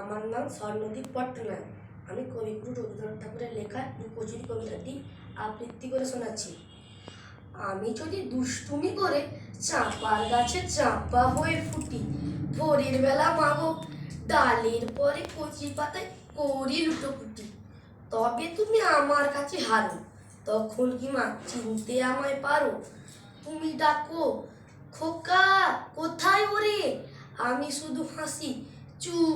আমার নাম স্বর্ণদীপ পট্টনায়ক। আমি কবিগুরু রবীন্দ্রনাথ ঠাকুরের লেখা রূপচুরি কবিতাটি আবৃত্তি করে শোনাচ্ছি। আমি যদি দুষ্টুমি করে চাঁপার গাছে চাঁপা হয়ে ফুটি, ভোরের বেলা মাগো, ডালের পরে কচি পাতায় করি লুটোপুটি তবে তুমি আমার কাছে হারো, তখন কি মা চিনতে আমায় পারো? তুমি ডাকো, খোকা, কোথায় ওরে? আমি শুধু হাসি চুপটি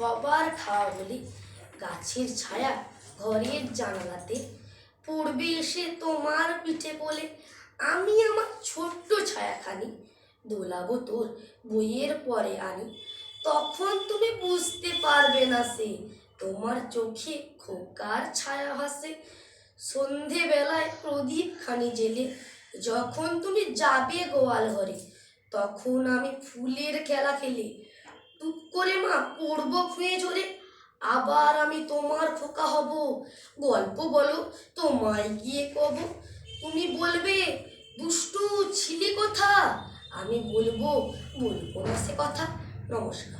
সবার খাওয়া বলে। গাছের ছায়া ঘরের জানালাতে পড়বে এসে তোমার পিঠে বলে, আমি আমার ছোট্ট ছায়াখানি দোলাবো তোর বইয়ের পরে আনি। তখন তুমি বুঝতে পারবে না সে, তোমার চোখে খোকার ছায়া হাসে সন্ধেবেলায় প্রদীপ খানি জেলে যখন তুমি যাবে গোয়াল ঘরে, তখন আমি ফুলের খেলা খেলে করে মা পড়ব খুঁয়ে ঝরে আবার আমি তোমার খোকা হব। গল্প বলো, তোমায় গিয়ে কব। তুমি বলবে, দুষ্টু ছিলি কথা? আমি বলব বলব না সে কথা। নমস্কার।